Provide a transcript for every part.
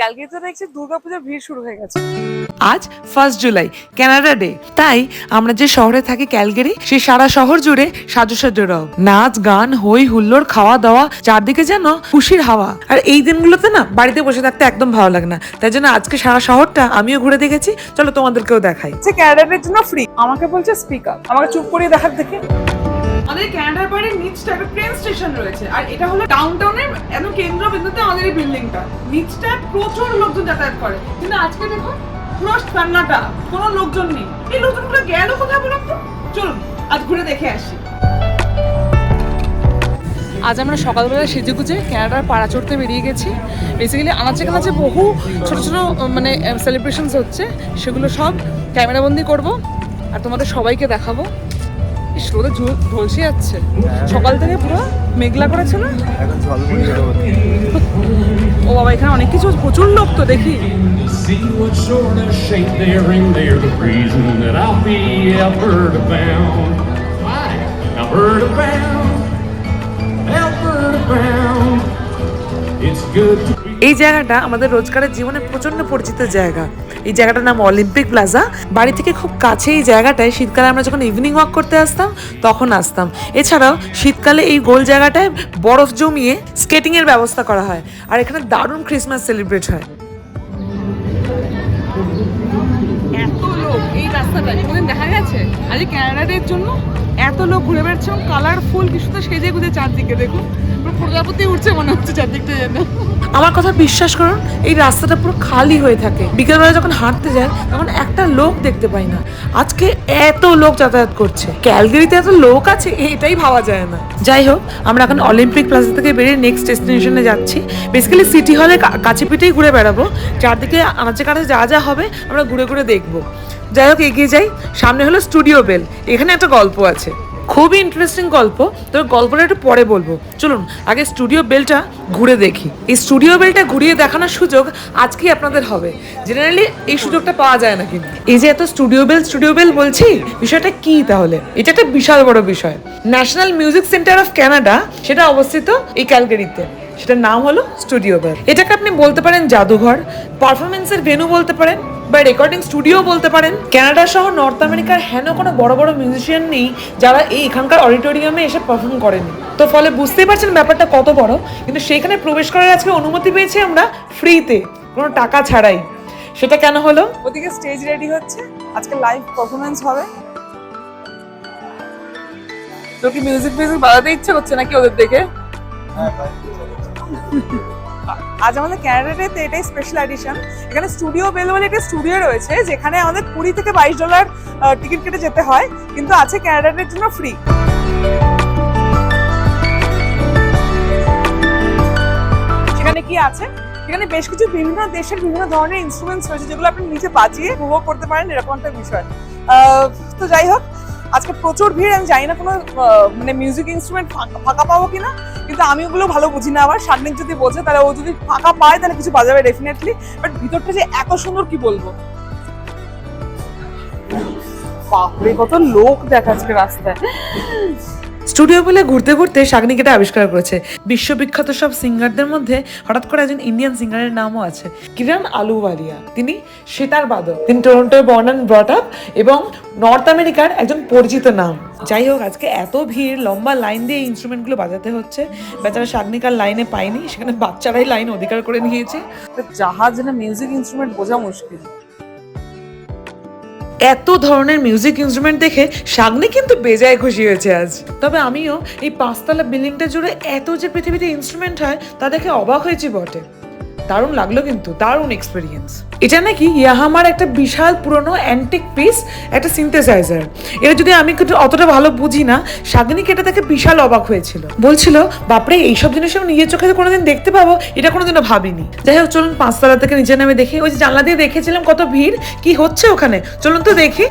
ক্যালকাটা দেখছি দুর্গাপূজার ভিড় শুরু হয়ে গেছে। আজ ফার্স্ট জুলাই কানাডা ডে তাই আমরা যে শহরে থাকি ক্যালগেরি সেই সারা শহর জুড়ে সাজুসাজু রব। নাচ গান হই হুল্লোড় খাওয়া দাওয়া চারদিকে যেন খুশির হাওয়া। আর এই দিনগুলোতে না বাড়িতে বসে থাকতে একদম ভালো লাগে না। তাই জন্য আজকে সারা শহরটা আমিও ঘুরে দেখেছি। চলো তোমাদেরকেও দেখাই। ক্যানাডার জন্য ফ্রি আমাকে বলছে স্পিকার আমাকে চুপ করিয়ে দেখার দেখে। আমাদের ক্যানাডার বাইরে নিচটা একটা ট্রেন স্টেশন রয়েছে। আর এটা হলো ডাউন টাউনের একদম কেন্দ্রবিন্দুতে আমাদের এই বিল্ডিংটা নিচটা প্রচুর লোকজন যাতায়াত করে। কিন্তু আজকে দেখো পুরো সান্নাটা কোনো লোকজন নেই। এই লোকজনগুলো গেল কোথায় বলুন তো? চলুন, আজ ঘুরে দেখে আসি। আজ আমরা সকালবেলা সেজে গুজে ক্যানাডার পাড়া চড়তে বেরিয়ে গেছি। বেসিক্যালি আনাচে কানাচে বহু ছোট ছোট মানে সেলিব্রেশনস হচ্ছে। সেগুলো সব ক্যামেরাবন্দি করব। আর তোমাদের সবাইকে দেখাবো। রোদে ঝলসে যাচ্ছে সকাল থেকে পুরো মেঘলা করেছে না ও বাবা এখানে অনেক কিছু প্রচুর লোক তো দেখি. It's good to. এই জায়গাটা আমাদের রোজকারের জীবনে প্রচণ্ড পরিচিত জায়গা। এই জায়গাটার নাম অলিম্পিক প্লাজা বাড়ি থেকে খুব কাছে এই জায়গাটায় শীতকালে আমরা যখন ইভিনিং ওয়াক করতে আসতাম, তখন আসতাম। এছাড়াও শীতকালে এই গোল জায়গাটায় বরফ জমিয়ে স্কেটিং এর ব্যবস্থা করা হয়। আর এখানে দারুণ ক্রিসমাস সেলিব্রেট হয়। এত লোক, এই কোনদিন দেখা গেছে? আজ জন্য এত লোক ঘুরে বেড়াচ্ছে কালারফুল কিছু তো সেজে গুজে চারদিকে, দেখুন। পুরো প্রজাপতি উঠছে মনে হচ্ছে চারদিকটা যেন। আমার কথা বিশ্বাস করুন, এই রাস্তাটা পুরো খালি হয়ে থাকে। বিকেলবেলা যখন হাঁটতে যায় তখন একটা লোক দেখতে পাই না। আজকে এত লোক যাতায়াত করছে। ক্যালগেরিতে এত লোক আছে, এটাই ভাবা যায় না। যাই হোক, আমরা এখন অলিম্পিক প্লাজা থেকে বেরিয়ে নেক্সট ডেস্টিনেশনে যাচ্ছি। বেসিক্যালি সিটি হলে কাছে পিঠেই ঘুরে বেড়াবো। চারদিকে আনাচে কাছে যা যা হবে, আমরা ঘুরে ঘুরে দেখব। যাই হোক, এগিয়ে যাই। সামনে হলো স্টুডিও বেল এখানে একটা গল্প আছে। খুবই ইন্টারেস্টিং গল্প। তবে গল্পটা একটু পরে বলব। চলুন, আগে স্টুডিও বেলটা ঘুরে দেখি। এই স্টুডিও বেলটা ঘুরিয়ে দেখানোর সুযোগ আজকেই আপনাদের হবে। জেনারেলি এই সুযোগটা পাওয়া যায় না কিন্তু। এই যে এত স্টুডিও বেল স্টুডিও বেল বলছি, বিষয়টা কি তাহলে? এটা একটা বিশাল বড় বিষয়। National Music Centre of Canada সেটা অবস্থিত এই ক্যালগারিতে সেটার নাম হলো স্টুডিও বেল এটাকে আপনি বলতে পারেন জাদুঘর পারফরমেন্সের ভেনু বলতে পারেন বা রেকর্ডিং স্টুডিও বলতে পারেন। কানাডা সহ নর্থ আমেরিকার হেন কোনো বড় বড় মিউজিশিয়ান নেই যারা এই এখানকার অডিটোরিয়ামে এসে পারফর্ম করেনি। তো ফলে বুঝতেই পারছেন ব্যাপারটা কত বড়। কিন্তু সেখানে প্রবেশ করার আজকে অনুমতি পেয়েছি আমরা ফ্রিতে কোনো টাকা ছাড়াই। সেটা কেন হলো? ওদিকে স্টেজ রেডি হচ্ছে। আজকে লাইভ পারফরমেন্স হবে। তো কি মিউজিক মিউজিক বাজাতে ইচ্ছে করছে নাকি ওদের দেখে? আজ আমাদের ক্যানাডাতে এটাই স্পেশাল এডিশন এখানে স্টুডিও বেল বলে একটা স্টুডিও রয়েছে, যেখানে আমাদের কুড়ি থেকে বাইশ ডলার টিকিট কেটে যেতে হয়, কিন্তু আছে ক্যানাডার জন্য ফ্রি সেখানে কি আছে? এখানে বেশ কিছু বিভিন্ন দেশের বিভিন্ন ধরনের ইনস্ট্রুমেন্টস রয়েছে, যেগুলো আপনি নিজে বাজিয়ে উপভোগ করতে পারেন, এরকম একটা বিষয়। তো যাই হোক আজকে প্রচুর ভিড়, আমি জানি না কোনো মানে মিউজিক ইনস্ট্রুমেন্ট ফাঁকা পাবো কিনা, কিন্তু আমি ওগুলো ভালো বুঝি না আবার। সামনে যদি বোঝে, তাহলে ও যদি ফাঁকা পায়, তাহলে কিছু বাজাবে ডেফিনেটলি বাট ভিতরটা যে এত সুন্দর, কি বলব? বাপরে, কত লোক দেখা রাস্তায়। স্টুডিও বলে ঘুরতে ঘুরতে শাগনিকেটা আবিষ্কার করেছে। বিশ্ববিখ্যাত সব সিঙ্গারদের মধ্যে হঠাৎ করে একজন ইন্ডিয়ান সিঙ্গারের নামও আছে কিরণ আলুওয়ালিয়া। তিনি সেতার বাদক। তিনি টরন্টোয় বর্ন অ্যান্ড ব্রট আপ এবং নর্থ আমেরিকার একজন পরিচিত নাম। যাই হোক, আজকে এত ভিড়, লম্বা লাইন দিয়ে ইনস্ট্রুমেন্টগুলো বাজাতে হচ্ছে। বেচারা শাগনিকার লাইনে পায়নি, সেখানে বাচ্চারাই লাইন অধিকার করে নিয়েছে। জাহাজ না মিউজিক ইনস্ট্রুমেন্ট বোঝা মুশকিল। এত ধরনের মিউজিক ইনস্ট্রুমেন্ট দেখে সামনে কিন্তু বেজায় খুশি হয়েছে আজ। তবে আমিও এই পাঁচতলা বিল্ডিংটা জুড়ে এত যে পৃথিবীতে ইনস্ট্রুমেন্ট হয়, তা দেখে অবাক হয়েছি বটে। দারুণ লাগল কিন্তু, দারুণ এক্সপিরিয়েন্স এটা নাকি ইয়াহামার একটা বিশাল পুরনো অ্যান্টিক পিস একটা সিনথেসাইজার এটা যদি আমি অতটা ভালো বুঝি না শাগনিক এটা দেখে বিশাল অবাক হয়েছিল? বলছিল, বাপরে, এইসব জিনিস আমি নিজের চোখে কোনোদিন দেখতে পাবো, এটা কোনোদিনও ভাবিনি। যাই হোক, চলুন পাঁচতলা থেকে নিচে নামে দেখি। ওই যে জানলা দিয়ে দেখেছিলাম কত ভিড়, কি হচ্ছে ওখানে? চলুন তো দেখি।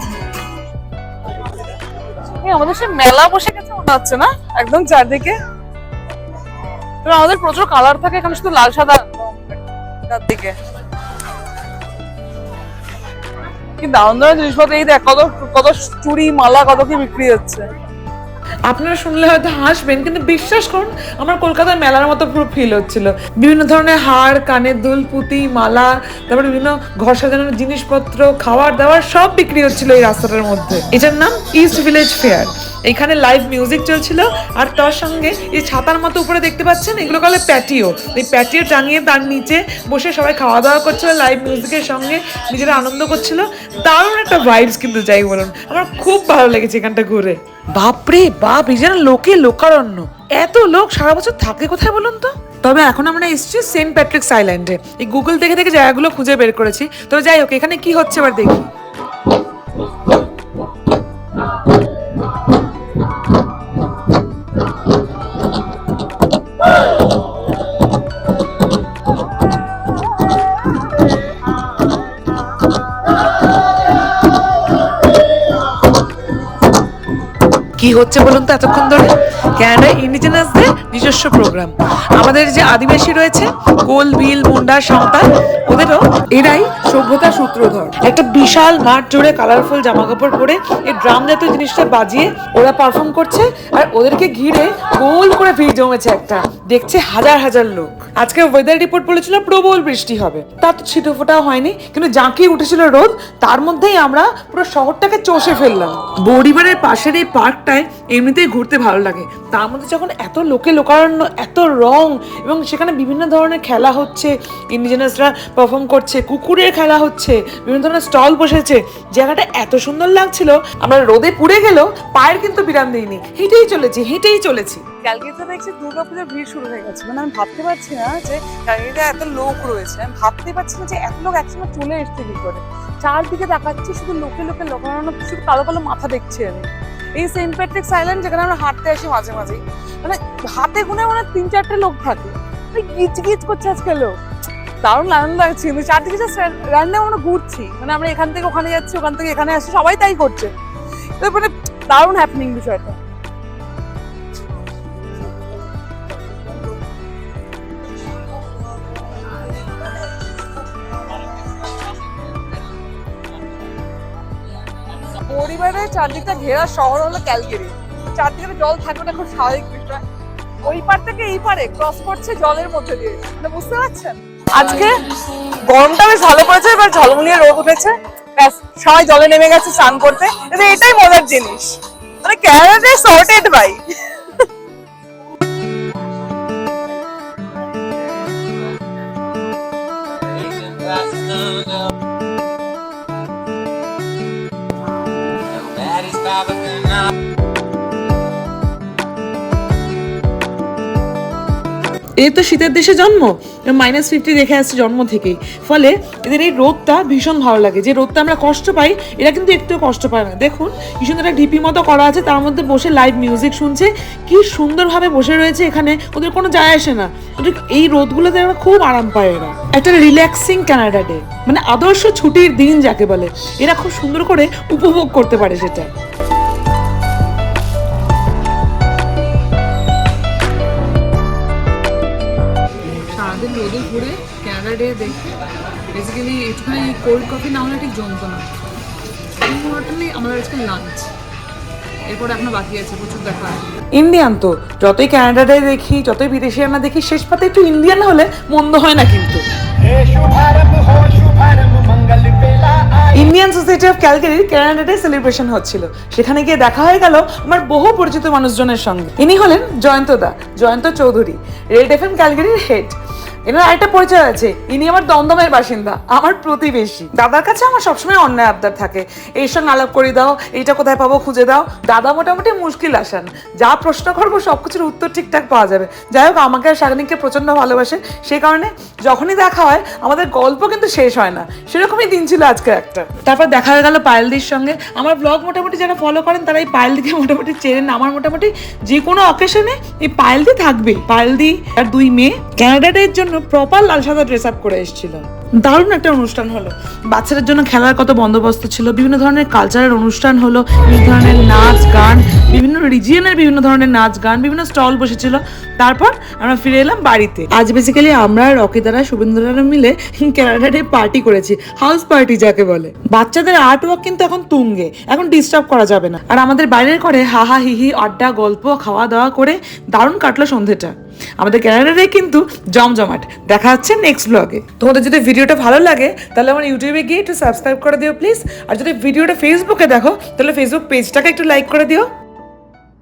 আমাদের সে মেলা বসে গেছে মনে হচ্ছে না? একদম চারদিকে। আমাদের প্রচুর কালার থাকে, এখানে শুধু লাল, সাদা চারদিকে কি দারুণ দারুণ জিনিসপত্র। এই দেখ, কত কত চুড়ি মালা, কত কি বিক্রি হচ্ছে। আপনারা শুনলে হয়তো হাসবেন, কিন্তু বিশ্বাস করুন, আমার কলকাতার মেলার মতো পুরো ফিল হচ্ছিল। বিভিন্ন ধরনের হার, কানের দুল, পুঁতি, মালা, তারপরে বিভিন্ন ঘর সাজানোর জিনিসপত্র, খাওয়ার দাওয়ার সব বিক্রি হচ্ছিল এই রাস্তাটার মধ্যে। এটার নাম ইস্ট ভিলেজ ফেয়ার এখানে লাইভ মিউজিক চলছিল, আর তার সঙ্গে এই ছাতার মতো উপরে দেখতে পাচ্ছেন, এগুলো বলে প্যাটিও এই প্যাটিও টাঙিয়ে তার নিচে বসে সবাই খাওয়া দাওয়া করছিল লাইভ মিউজিকের সঙ্গে নিজেরা আনন্দ করছিল। দারুণ একটা ভাইবস কিন্তু, যাই বলুন। আমার খুব ভালো লেগেছে এখানটা ঘুরে। বাপরে বাপ, এই যেন লোকে লোকারণ্য। এত লোক সারা বছর থাকে কোথায় বলুন তো? তবে এখন আমরা এসেছি সেন্ট প্যাট্রিক্স আইল্যান্ডে। এই গুগল দেখে দেখে জায়গাগুলো খুঁজে বের করেছি। তবে যাই হোক, এখানে কি হচ্ছে এবার দেখি। কি হচ্ছে বলুন তো এতক্ষণ ধরে? ক্যানাডা ইন্ডিজিনাসদের নিজস্ব প্রোগ্রাম আমাদের যে আদিবাসী রয়েছে, কোল ভিল মুন্ডা, সাঁওতাল, ওদেরও এরাই সভ্যতা সূত্রধর। একটা বিশাল মাঠ জুড়ে কালারফুল জামা কাপড় পরে এই ড্রাম জাতীয় জিনিসটা বাজিয়ে ওরা পারফর্ম করছে আর ওদেরকে ঘিরে গোল করে ভিড় জমেছে একটা। দেখছে হাজার হাজার লোক। আজকে ওয়েদার রিপোর্ট বলেছিল প্রবল বৃষ্টি হবে। তা তো ছিটো ফোটাও হয়নি, কিন্তু জাঁকিয়ে উঠেছিল রোদ, তার মধ্যেই আমরা পুরো শহরটাকে চষে ফেললাম। বড়িবারের পাশের এই পার্কটায় এমনিতেই ঘুরতে ভালো লাগে। তার মধ্যে যখন এত লোকে লোকারণ্য, এত রং এবং সেখানে বিভিন্ন ধরনের খেলা হচ্ছে ইন্ডিজিনাসরা পারফর্ম করছে, কুকুরের খেলা হচ্ছে, বিভিন্ন ধরনের স্টল বসেছে, জায়গাটা এত সুন্দর লাগছিল, আমরা রোদে পুড়ে গেলেও পায়ের কিন্তু বিরাম দিইনি। হেঁটেই চলেছি হেঁটেই চলেছি। ক্যালকাটা দেখছি দুর্গাপুজোর ভিড় শুরু হয়ে গেছে। মানে আমি ভাবতে পারছি না যে ক্যালকাটায় এত লোক রয়েছে, আমি ভাবতে পারছি না যে এত লোক একসঙ্গে চলে এসছে কি করে চারদিকে তাকাচ্ছি শুধু লোকে লোকে লোকানো শুধু কালো কালো মাথা দেখছি আমি। এই সেন্ট প্যাট্রিক্স আইল্যান্ড যেখানে আমরা হাঁটতে আসি মাঝে মাঝে মানে হাতে গুনে মানে তিন চারটে লোক থাকে। মানে গিচ গিচ করছে আজকে লোক। দারুণ আনন্দ লাগছে, কিন্তু চারদিকে র্যান্ডাম আমরা ঘুরছি। মানে আমরা এখান থেকে ওখানে যাচ্ছি, ওখান থেকে এখানে আসছি, সবাই তাই করছে। মানে দারুণ হ্যাপনিং বিষয়টা। পরিবারের চারদিকটা ঘেরা শহর হলো ক্যালগেরি। চারদিকে জল থাকবে না খুব স্বাভাবিক বিষয়। ওই পার থেকে এই পারে ক্রস করছে জলের মধ্যে দিয়ে। বুঝতে পারছেন? আজকে গরমটা বেশ ভালো পড়েছে, এবার ঝলমলিয়ে রোদ উঠেছে। ব্যাস, সবাই জলে নেমে গেছে স্নান করতে। এটাই মজার জিনিস। মানে ক্যানাডাতে সর্টেড বাই এদের তো শীতের দেশে জন্ম। মাইনাস ফিফটি দেখে আসছে জন্ম থেকেই। ফলে এদের এই রোদটা ভীষণ ভালো লাগে। যে রোদটা আমরা কষ্ট পাই, এরা কিন্তু একটু কষ্ট পায় না। দেখুন সুন্দর একটা ঢিপি মতো করা আছে, তার মধ্যে বসে লাইভ মিউজিক শুনছে। কি সুন্দরভাবে বসে রয়েছে এখানে, ওদের কোনো যায় আসে না। ওদের এই রোদগুলোতে এরা খুব আরাম পায় এরা। একটা রিল্যাক্সিং কানাডা ডে মানে আদর্শ ছুটির দিন যাকে বলে। এরা খুব সুন্দর করে উপভোগ করতে পারে সেটা। ডে দেখি বেসিক্যালি একটুখানি কোল্ড কফি না হলে ঠিক জমতো না। আজকে লাঞ্চ ইন্ডিয়ান তো, যতই দেখি, যতই বিদেশি আমরা দেখি, শেষ পাতে একটু ইন্ডিয়ান হলে মন্দ হয় না কিন্তু। ইন্ডিয়ান সোসাইটি অফ ক্যালকারির ক্যানাডাতে সেলিব্রেশন হচ্ছিল। সেখানে গিয়ে দেখা হয়ে গেল আমার বহু পরিচিত মানুষজনের সঙ্গে। ইনি হলেন Jayanta da, Jayanta Chowdhury Red F M ক্যালকারির head এনার আরেকটা পরিচয় আছে। ইনি আমার দমদমের বাসিন্দা, আমার প্রতিবেশী। দাদার কাছে আমার সবসময় অন্যায় আবদার থাকে। এই সঙ্গে আলাপ করে দাও, এইটা কোথায় পাবো খুঁজে দাও। দাদা মোটামুটি মুশকিল আসান। যা প্রশ্ন করব সব কিছুর উত্তর ঠিকঠাক পাওয়া যাবে। যাই হোক, আমাকে আর শাগনিককে প্রচণ্ড ভালোবাসে। সেই কারণে যখনই দেখা হয়, আমাদের গল্প কিন্তু শেষ হয় না। সেরকমই দিন ছিল আজকে একটা। তারপর দেখা হয়ে গেল পায়েলদির সঙ্গে। আমার ব্লগ মোটামুটি যারা ফলো করেন, তারা এই পায়েলদিকে মোটামুটি চেনেন। আমার মোটামুটি যে কোনো অকেশনে এই পায়েলদি থাকবে পায়েলদি আর দুই মেয়ে। ক্যানাডাডের জন্য প্রপার লাল সাদা ড্রেস আপ করে এসেছিল। দারুণ একটা অনুষ্ঠান হলো। বাচ্চাদের জন্য খেলার কত বন্দোবস্ত ছিল, বিভিন্ন ধরনের কালচারের অনুষ্ঠান হলো, বিভিন্ন ধরনের নাচ গান, বিভিন্ন রিজিয়নের বিভিন্ন ধরনের নাচ গান, বিভিন্ন স্টল বসেছিল। তারপর আমরা ফিরে এলাম বাড়িতে। আজ বেসিক্যালি আমরা রকিদারা শুভেন্দ্ররা মিলে ক্যানাডাতে পার্টি করেছি। হাউস পার্টি যাকে বলে। বাচ্চাদের আর্ট ওয়ার্ক কিন্তু এখন তুঙ্গে, এখন ডিস্টার্ব করা যাবে না। আর আমাদের বাইরের করে হাহা হিহি আড্ডা, গল্প খাওয়া দাওয়া করে দারুণ কাটলো সন্ধেটা। আমাদের ক্যালেন্ডারে কিন্তু জমজমাট। দেখা হচ্ছে নেক্সট ব্লগে তোমাদের যদি ভিডিওটা ভালো লাগে, তাহলে আমার ইউটিউবে গিয়ে একটু সাবস্ক্রাইব করে দিও প্লিজ আর যদি ভিডিওটা ফেসবুকে দেখো, তাহলে ফেসবুক পেজটাকে একটু লাইক করে দিও।